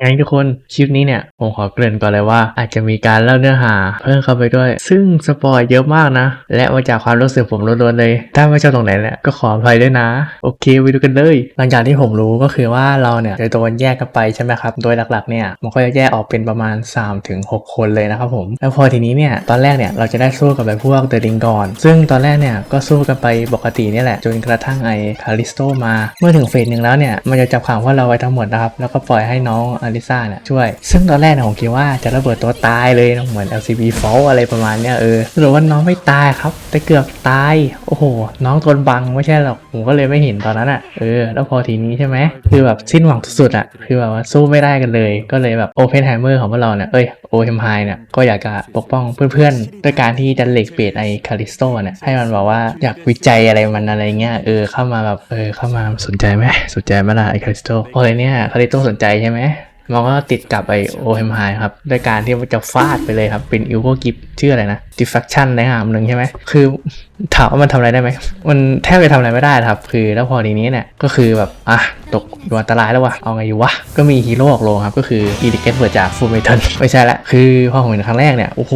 งั้นทุกคนคลิปนี้เนี่ยผมขอเกริ่นก่อนเลยว่า อาจจะมีการเล่าเนื้อหา เพิ่มเข้าไปด้วย ซึ่งสปอยเยอะมากนะ และมาจากความรู้สึกผมล้วนๆเลย ถ้าไม่ชอบตรงไหนเนี่ยก็ขออภัยด้วยนะ โอเคไปดูกันเลย หลังจากที่ผมรู้ก็คือว่าเราเนี่ยจะโดนแยกกันไปใช่ไหมครับ โดยหลักๆเนี่ยมันก็จะแยกออกเป็นประมาณ 3-6ถึงคนเลยนะครับผม แล้วพอทีนี้เนี่ยตอนแรกเนี่ยเราจะได้สู้กับไอ้พวกเดลิงก่อน ซึ่งตอนแรกเนี่ยก็สู้กันไปปกตินี่แหละจนกระทั่งไอ้คาริสโตมา เมื่อถึงเฟสหนึ่งแล้วเนี่ยมันจะจับขังพวกเราไว้ทั้งหมดนะครับแล้วก็ปล่อยให้น้องอลิซ่าเนี่ยช่วย ซึ่งตอนแรกเนี่ยผมคิดว่าจะระเบิดตัวตายเลยนะเหมือน LCB Fault อะไรประมาณเนี้ยเออสรุปว่าน้องไม่ตายครับ แต่เกือบตาย โอ้โห น้องโดนบังไม่ใช่หรอกผมก็เลยไม่เห็นตอนนั้นอะเออแล้วพอทีนี้ใช่ไหมคือแบบสิ้นหวังสุดๆอะคือแบบว่าสู้ไม่ได้กันเลย ก็เลยแบบโอเพนไฮเมอร์ของพวกเราเนี่ยเอ้ยโอเฮมไฮเนี่ยก็อยากจะปกป้องเพื่อนๆด้วยการที่จะเหล็กเบดไอคาริสโตเนี่ยให้มันบอกว่าอยากวิจัยอะไรมันอะไรเงี้ยเออเข้ามาแบบเออเข้ามาสนใจไหมสนใจไหมล่ะไอคาริสโตพอเลยเนี่ยคาริสโตสนใจใช่ไหม มันก็ติดกับไอโอเฮมไฮครับด้วยการที่มันจะฟาดไปเลยครับ เป็นอิวโกกิฟชื่ออะไรนะ diffraction ในหามหนึ่งใช่ไหมคือถามว่ามันทำอะไรได้ไหม มันแทบจะทำอะไรไม่ได้ครับ คือแล้วพอทีนี้เนี่ย ก็คือแบบ อะ ตกอยู่อันตรายแล้ววะเอาไงอยู่วะ ก็มีฮีโร่ออกโรงครับ ก็คืออีดิเกตเวิดจากฟูเมทันไม่ใช่ละ คือพอผมเห็นครั้งแรกเนี่ย โอ้โห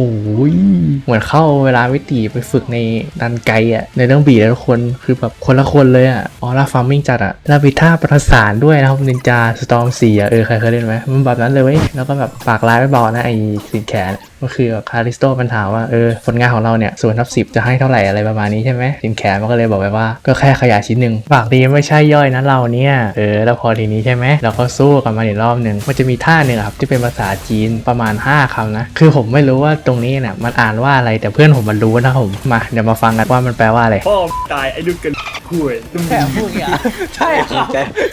เหมือนเข้าเวลาวิตีไปฝึกในดันไกอะในเรื่องบีแล้วทุกคนคือแบบคนละคนเลยอะออร่าฟาร์มิ่งจัดอะแล้วมีท่าประสานด้วยนะครับนินจาสตอมสี่อะเออใครเคยเล่นไหมมันแบบนั้นเลยเว้ยแล้วก็แบบปากร้ายไม่เบานะไอ้สินแขนก็คือคาริสโตมันถามว่าเออผลงานของเราเนี่ยส่วนทับสิบจะให้เท่าไหร่อะไรประมาณนี้ใช่ไหมสินแขนมันก็เลยบอกไปว่าก็แค่ขยะชิ้นหนึ่งปากดีไม่ใช่ย่อยนะเราเนี่ยเออแล้วพอทีนี้ใช่ไหมเราก็สู้กันมาอีกรอบหนึ่งมันจะมีท่าหนึ่งครับที่เป็นภาษาจีนประมาณ 5คำนะคือผมไม่รู้ว่าตรงนี้เนี่ยมันอ่านว่าอะไรแต่เพื่อนผมมันรู้นะผมมาเดี๋ยวมาฟังกันว่ามันแปลว่าอะไรพ่อตายไอ้ลูกกัน คุยตุ้มแค่พูดอย่างใช่เหรอ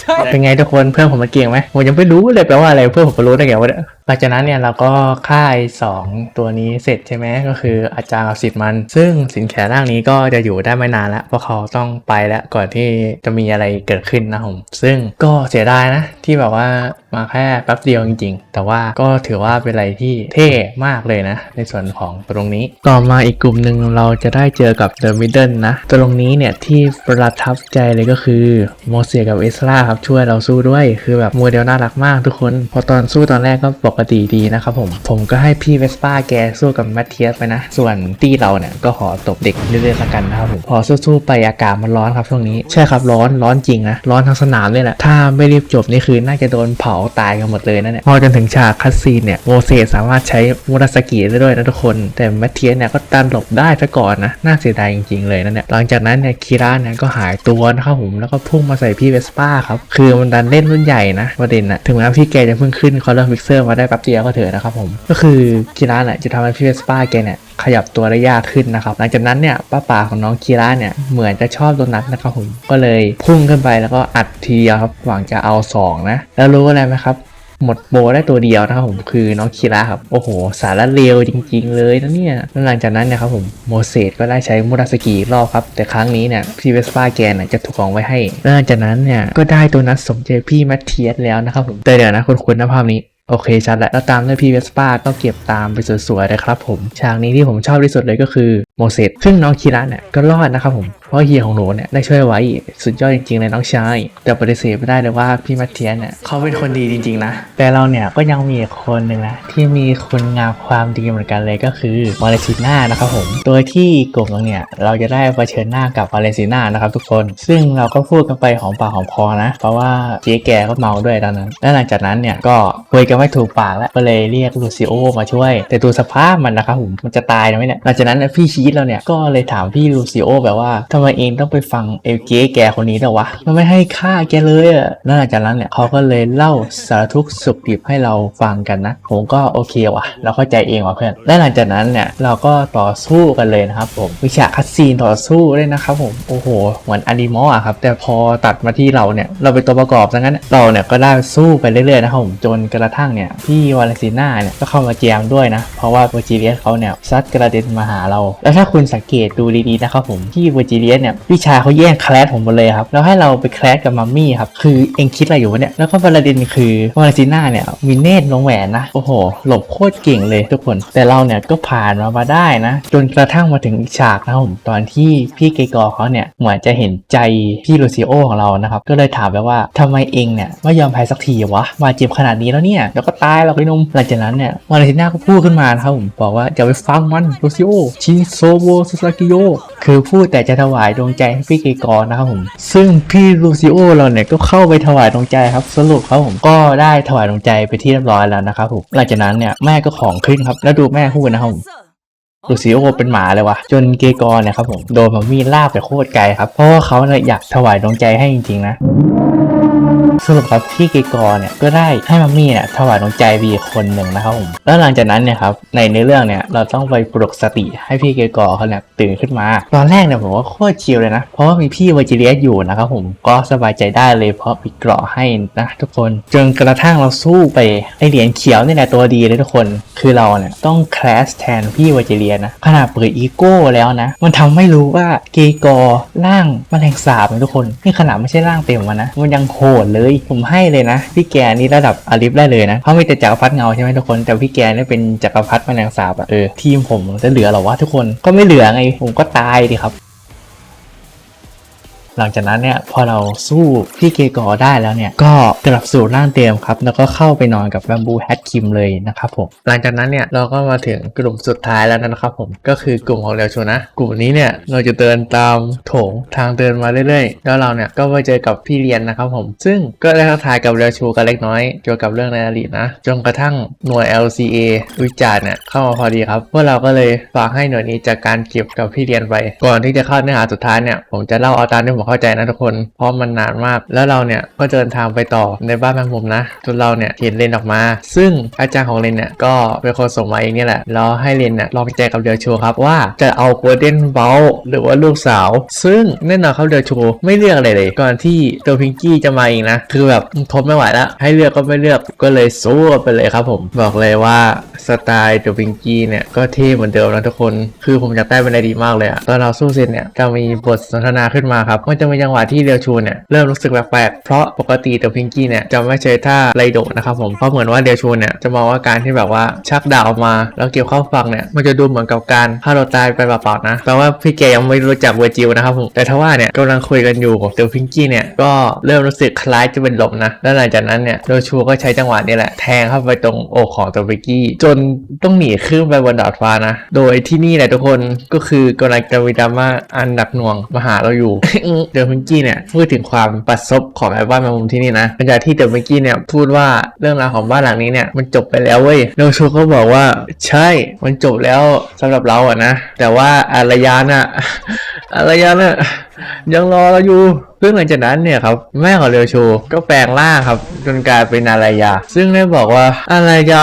ใช่ เป็นไงทุกคนเพื่อนผมมันเก่งไหมผมยังไม่รู้เลยแปลว่าอะไรเพื่อนผมก็รู้ได้ไงวะเนี่ย หลังจากนั้นเนี่ยเราก็ค่ายสองตัวนี้เสร็จใช่ไหมก็คืออาจารย์กับสิทธิ์มัน ซึ่งสินแขร่างนี้ก็จะอยู่ได้ไม่นานแล้วเพราะเขาต้องไปแล้วก่อนที่จะมีอะไรเกิดขึ้นนะผม ซึ่งก็เสียดายนะ ที่แบบว่ามาแค่แป๊บเดียวจริง ๆ แต่ว่าก็ถือว่าเป็นอะไรที่เท่มากเลยนะ ในส่วนของตรงนี้ ต่อมาอีกกลุ่มหนึ่งเราจะได้เจอกับเดอะมิดเดิลนะ ตรงนี้เนี่ยที่ประทับใจเลยก็คือโมเสียกับเอสลาครับช่วยเราสู้ด้วยคือแบบโมเดลน่ารักมากทุกคน พอตอนสู้ตอนแรกก็ปกติดีนะครับผม ผมก็ให้พี่เวสป้าแกสู้กับแมทเทียสไปนะ ส่วนตี้เราเนี่ยก็ขอตบเด็กเรื่อยๆละกันนะครับผมพอสู้ๆไปอากาศมันร้อนครับช่วงนี้ ใช่ครับร้อนร้อนจริงนะร้อนทั้งสนามเลยแหละถ้าไม่รีบจบนี่คือน่าจะโดนเผาตายกันหมดเลยนะเนี่ยพอจนถึงฉากคัสซีนเนี่ยโมเสสสามารถใช้มูราสกิได้ด้วยนะทุกคน แต่แมทเทียสเนี่ยก็ตันหลบได้ซะก่อนนะน่าเสียดายจริงๆเลยนะเนี่ยหลังจากนั้นเนี่ยคีราเนี่ยก็หายตัวนะครับผมแล้วก็พุ่งมาใส่พี่เวสป้าครับคือมันดันเล่นรุ่นใหญ่นะประเด็นนะถึงแม้พี่แกจะเพิ่งขึ้นคอร์เรฟิกเซอร์มาได้แป๊บเดียวก็เถอะนะครับผม ก็คือคีราเนี่ยจะทำให้พี่เวสป้าแกเนี่ยขยับตัวได้ยากขึ้นนะครับ หลังจากนั้นเนี่ยป้าป่าของน้องคีราเนี่ยเหมือนจะชอบโดนัทนะครับผม ก็เลยพุ่งขึ้นไปแล้วก็อัดทีเดียวครับหวังจะเอาสองนะ แล้วรู้อะไรไหมครับหมดโบได้ตัวเดียวนะครับผมคือน้องคีราครับ โอ้โห สารเลวจริง ๆ เลยนะเนี่ยหลังจากนั้นเนี่ยครับผมโมเสสก็ได้ใช้มุราสกีรอบครับ แต่ครั้งนี้เนี่ยพี่เวสป้าแกนยจะถูกกองไว้ให้หลังจากนั้นเนี่ยก็ได้ตัวนัดสมใจพี่แมทเทียสแล้วนะครับผมแต่เดี๋ยวนะคุณคุณนะภาพนี้ โอเคชัดแล้วแล้วตามด้วยพี่เวสป้าก็เก็บตามไปสวยๆเลยครับผมฉากนี้ที่ผมชอบที่สุดเลยก็คือโมเสสซึ่งน้องคีระเนี่ยก็รอดนะครับผม เพราะเฮียของหนูเนี่ยได้ช่วยไว้สุดยอดจริงๆเลยน้องชายแต่ปฏิเสธไม่ได้เลยว่าพี่มัทเทียนเนี่ยเขาเป็นคนดีจริงๆนะ แต่เราเนี่ยก็ยังมีคนหนึ่งนะที่มีคุณงามความดีเหมือนกันเลยก็คือมาเลซิน่านะครับผมโดยที่กลุ่มเราเนี่ยเราจะได้เผชิญหน้ากับมาเลซิน่านะครับทุกคน ซึ่งเราก็พูดกันไปหอมปากหอมคอนะ เพราะว่าเจ๊แกก็เมาด้วยตอนนั้นและหลังจากนั้นเนี่ยก็คุยกันไม่ถูกปากแล้วก็เลยเรียกลูซิโอมาช่วย แต่ดูสภาพมันนะครับผมมันจะตายนะไหมเนี่ยหลังจากนั้นพี่ชีสเราเนี่ยก็เลยถามพี่ลูซิโอแบบว่าำไมเองต้องไปฟังเอลเจ๊แกคนนี้แต่วะ มันไม่ให้ค่าแกเลยอะแล้วหลังจากนั้นเนี่ยเขาก็เลยเล่าสารทุกข์สุขดิบให้เราฟังกันนะ ผมก็โอเควะเราเข้าใจเองว่ะเพื่อน และหลังจากนั้นเนี่ยเราก็ต่อสู้กันเลยนะครับผม วิชาคัสซีนต่อสู้ด้วยนะครับผม โอ้โห เหมือนอนิมอลอะครับ แต่พอตัดมาที่เราเนี่ย เราเป็นตัวประกอบซะงั้นเราเนี่ยก็ได้สู้ไปเรื่อยๆนะครับผม จนกระทั่งเนี่ยพี่วาเลนซิน่าเนี่ยก็เข้ามาแจมด้วยนะ เพราะว่าเวอร์จิเลียสเขาเนี่ยซัดกระเด็นมาหาเรา แล้วถ้าคุณสังเกตดูดีๆนะครับผมที่เวอร์จิเลียียสเนี่ยพี่ชายเขาแย่งแคลสผมหมดเลยครับแล้วให้เราไปแคลสกับมัมมี่ครับคือเองคิดอะไรอยู่วะเนี่ยแล้วก็ประเด็นคือวาเลนติน่าเนี่ยมีเนตรลงแหวนนะโอ้โหหลบโคตรเก่งเลยทุกคน แต่เราเนี่ยก็ผ่านมามาได้นะ จนกระทั่งมาถึงอีกฉากนะครับผมตอนที่พี่เกกอเขาเนี่ยเหมือนจะเห็นใจพี่ลูซิโอของเรานะครับก็เลยถามไปว่าทำไมเองเนี่ยไม่ยอมแพ้สักทีวะมาเจ็บขนาดนี้แล้วเนี่ยเดี๋ยวก็ตายหรอกไอ้หนุ่มหลังจากนั้นเนี่ยวาเลนติน่าก็พูดขึ้นมานะครับผมบอกว่าอย่าไปฟังมันลูซิโอชินโซโบซาซากิโยคือพูดแต่จะถวายดวงใจให้พี่เกกอร์นะครับผม ซึ่งพี่ลูซิโอเราเนี่ยก็เข้าไปถวายดวงใจครับ สรุปครับผมก็ได้ถวายดวงใจไปที่เรียบร้อยแล้วนะครับผมหลังจากนั้นเนี่ยแม่ก็ของขึ้นครับแล้วดูแม่พูดนะครับผมลูซิโอเป็นหมาเลยวะจนเกกอร์เนี่ยครับผมโดนมามี่ลากไปโคตรไกลครับเพราะว่าเขาเนี่ยอยากถวายดวงใจให้จริงๆนะ สรุปครับพี่เกกอเนี่ยก็ได้ให้มัมมี่เนี่ยถวายดวงใจวีคนหนึ่งนะครับผมแล้วหลังจากนั้นเนี่ยครับในในเรื่องเนี่ยเราต้องไปปลุกสติให้พี่เกกอเขาเนี่ยตื่นขึ้นมา ตอนแรกเนี่ยผมว่าโคตรชิลเลยนะ เพราะว่ามีพี่วาจิเลียอยู่นะครับผมก็สบายใจได้เลยเพราะมีเกราะให้นะทุกคน จนกระทั่งเราสู้ไปไอเหรียญเขียวนี่แหละตัวดีเลยทุกคน คือเราเนี่ยต้องแคลสแทนพี่วาจิเลียนะขนาดเปิดอีโก้แล้วนะ มันทำให้รู้ว่าเกกอร่างแมลงสาบนะทุกคนนี่ขนาดไม่ใช่ร่างเต็มมันนะมันยังโหดเลยผมให้เลยนะ พี่แกนี่ระดับอาลิฟได้เลยนะเพราะมีแต่จักรพรรดิเงาใช่ไหมทุกคน แต่พี่แกนี่เป็นจักรพรรดิแมลงสาบอะเออทีมผมจะเหลือหรอวะทุกคนก็ไม่เหลือไงผมก็ตายดิครับ หลังจากนั้นเนี่ยพอเราสู้พี่เกกอได้แล้วเนี่ยก็กลับสู่ร่างเดิมครับ แล้วก็เข้าไปนอนกับแบมบูแฮทคิมเลยนะครับผมหลังจากนั้นเนี่ยเราก็มาถึงกลุ่มสุดท้ายแล้วนะครับผมก็คือกลุ่มของเรียวชูนะ กลุ่มนี้เนี่ยเราจะเดินตามโถงทางเดินมาเรื่อยๆ แล้วเราเนี่ยก็ไปเจอกับพี่เรียนนะครับผมซึ่งก็ได้ทักทายกับเรียวชูกันเล็กน้อยเกี่ยวกับเรื่องในอดีตนะจนกระทั่งหน่วย LCA วิจารณ์เนี่ยเข้ามาพอดีครับพวกเราก็เลยฝากให้หน่วยนี้จากการเก็บกับพี่เรียนไป ก่อนที่จะเข้าเนื้อหาสุดท้ายเนี่ยผมจะเล่าเอาตามที่ผมเข้าใจนะทุกคน เพราะมันนานมาก แล้วเราเนี่ยก็เดินทางไปต่อในบ้านแมงมุมนะจนเราเนี่ยเห็นเลนออกมา ซึ่งอาจารย์ของเลนเนี่ยก็เป็นคนส่งมาเองนี่แหละแล้วให้เลนเนี่ยลองใจกับเดียวชูครับว่าจะเอาโกลเด้นเบลหรือว่าลูกสาว ซึ่งแน่นอนครับเดียวชูไม่เลือกอะไรเลย ก่อนที่ตัวพิงกี้จะมาเองนะ คือแบบทนไม่ไหวแล้วให้เลือกก็ไม่เลือกก็เลยสู้ไปเลยครับผม บอกเลยว่าสไตล์ตัวพิงกี้เนี่ยก็เท่เหมือนเดิมนะทุกคน คือผมอยากได้เป็นอะไรดีมากเลยอะตอนเราสู้เสร็จเนี่ยจะมีบทสนทนาขึ้นมาครับมันจะมีจังหวะที่เรียวชูเนี่ยเริ่มรู้สึกแปลกๆเพราะปกติตัวพิงกี้เนี่ยจะไม่ใช้ท่าไรโดนะครับผมเพราะเหมือนว่าเรียวชูเนี่ยจะมองว่าการที่แบบว่าชักดาบออกมา แล้วเกี่ยวเข้าฝั่งเนี่ยมันจะดูเหมือนกับการฆ่าเราตายไปเปล่าๆนะแปลว่าพี่แกยังไม่รู้จักเวอร์จิลนะครับผมแต่ถ้าว่าเนี่ยกำลังคุยกันอยู่กับตัวพิงกี้เนี่ยก็เริ่มรู้สึกคล้ายจะเป็นลมนะแล้วหลังจากนั้นเนี่ยเรียวชูก็ใช้จังหวะนี้แหละแทงเข้าไปตรงอกของตัวพิงกี้ จนต้องหนีขึ้นไปบนดาดฟ้านะ โดยที่นี่แหละทุกคนก็คือกำลังจะมีดราม่าอันหนักหน่วงมาหาเราอยู่เดอะพิงกี้เนี่ยพูดถึงความปัดซบของไอ้บ้านแมงมุมที่นี่นะหลังจากที่เดอะพิงกี้เนี่ยพูดว่าเรื่องราวของบ้านหลังนี้เนี่ยมันจบไปแล้วเว้ยโนชูก็บอกว่าใช่มันจบแล้วสำหรับเราอะนะ แต่ว่าอารยาน่ะอารยาน่ะยังรอเราอยู่ ซึ่งหลังจากนั้นเนี่ยครับแม่ของเรียวชูก็แปลงร่างครับ จนกลายเป็นอารายา ซึ่งได้บอกว่าอารายา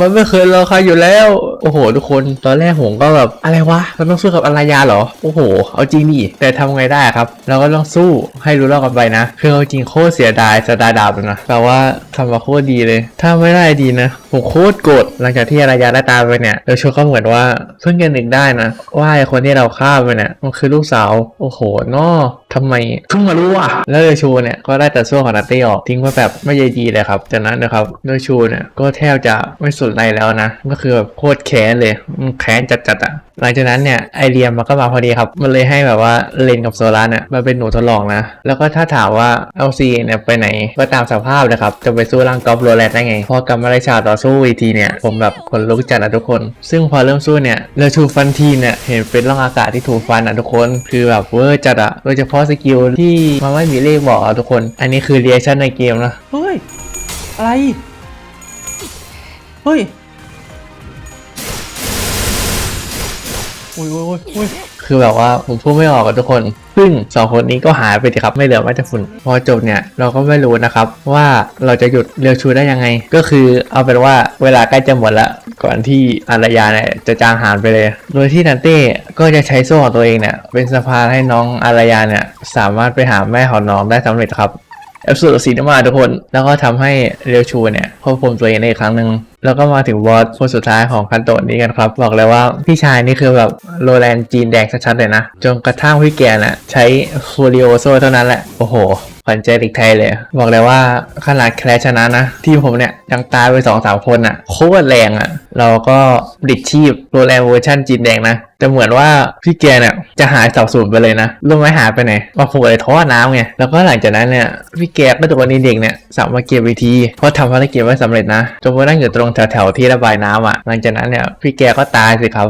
มันไม่เคยรอใครอยู่แล้ว โอ้โห ทุกคนตอนแรกผมก็แบบอะไรวะเราต้องสู้กับอารายาเหรอโอ้โห เอาจริงดิแต่ทำไงได้ครับ เราก็ต้องสู้ให้รู้รอดกันไปนะ คือเอาจริงโคตรเสียดายสตาร์ดาบเลยนะแปลว่าทำมาโคตรดีเลย ถ้าไม่ได้ดีนะผมโคตรโกรธหลังจากที่อารายาได้ตายไปเนี่ยเรียวชูก็เหมือนว่าเพิ่งจะนึกได้นะว่าไอ้คนที่เราฆ่าไปเนี่ยมันคือลูกสาวโอ้โหนอทำไมเพิ่งมารู้อะแล้วเดชูเนี่ยก็ได้แต่ส่วนของนัตตี้ออกทิ้งไว้แบบไม่ใยดีเลยครับ จากนั้นนะครับเดชูเนี่ยก็แทบจะไม่สนใจแล้วนะ ก็คือแบบโคตรแค้นเลยอืมแค้นจัดๆอะหลังจากนั้นเนี่ยไอเรียมมันก็มาพอดีครับ มันเลยให้แบบว่าเลนกับโซลาเนี่ยมาเป็นหนูทดลองนะ แล้วก็ถ้าถามว่าเอลซีเนี่ยไปไหนก็ตามสภาพนะครับ จะไปสู้ร่างกอล์ฟโรแลนได้ไง พอกลับมาได้ฉากต่อสู้อีกทีเนี่ย ผมแบบคนลุกจัดนะทุกคน ซึ่งพอเริ่มสู้เนี่ยเรชูฟันทีเนี่ยเห็นเป็นร่องอากาศที่ถูกฟันอะทุกคน คือแบบเวอร์จัดอะโดยเฉพาะสกิลที่มันไม่มีเลขบอกอะทุกคน อันนี้คือเรียชั่นในเกมนะ เฮ้ย อะไร เฮ้ยอุ้ยอุ้ยอุ้ยอุ้ยคือแบบว่าผมพูดไม่ออกกับทุกคน ซึ่งสองคนนี้ก็หายไปสิครับไม่เหลือแม้แต่ฝุ่น พอจบเนี่ยเราก็ไม่รู้นะครับว่าเราจะหยุดเรียวชูได้ยังไง ก็คือเอาเป็นว่าเวลาใกล้จะหมดละ ก่อนที่อารยาเนี่ยจะจางหายไปเลย โดยที่นันเต้ก็จะใช้โซ่ของตัวเองเนี่ยเป็นสะพานให้น้องอารยาเนี่ยสามารถไปหาแม่ของน้องได้สำเร็จครับแอปสุดสีน้ำมาทุกคน แล้วก็ทำให้เรียวชูเนี่ยควบคุมตัวเองได้อีกครั้งหนึ่งแล้วก็มาถึงบอสคนสุดท้ายของคันโตะนี้กันครับ บอกเลยว่าพี่ชายนี่คือแบบโรแลนด์จีนแดงชัดๆเลยนะ จนกระทั่งพี่แกน่ะใช้ฟูริโอโซเท่านั้นแหละ โอ้โห ขวัญใจเด็กไทยเลย บอกเลยว่าขนาดแคลชนะนะ ที่ผมเนี่ยยังตายไปสองสามคนอะโคตรแรงอะ เราก็บลิดชีพโรแลนด์เวอร์ชันจีนแดงนะแต่เหมือนว่าพี่แกเนี่ยจะหายสับสูญไปเลยนะรู้ไหมหายไปไหนมาผูกไอ้ท่อน้ำไงแล้วก็หลังจากนั้นเนี่ยพี่แกก็โดนเด็กเนี่ยสามารถเก็บวิธีเพราะทำภารกิจไว้สำเร็จนะจนมานั่งอยู่ตรงแถวๆที่ระบายน้ำอะ หลังจากนั้นเนี่ยพี่แกก็ตายสิครับ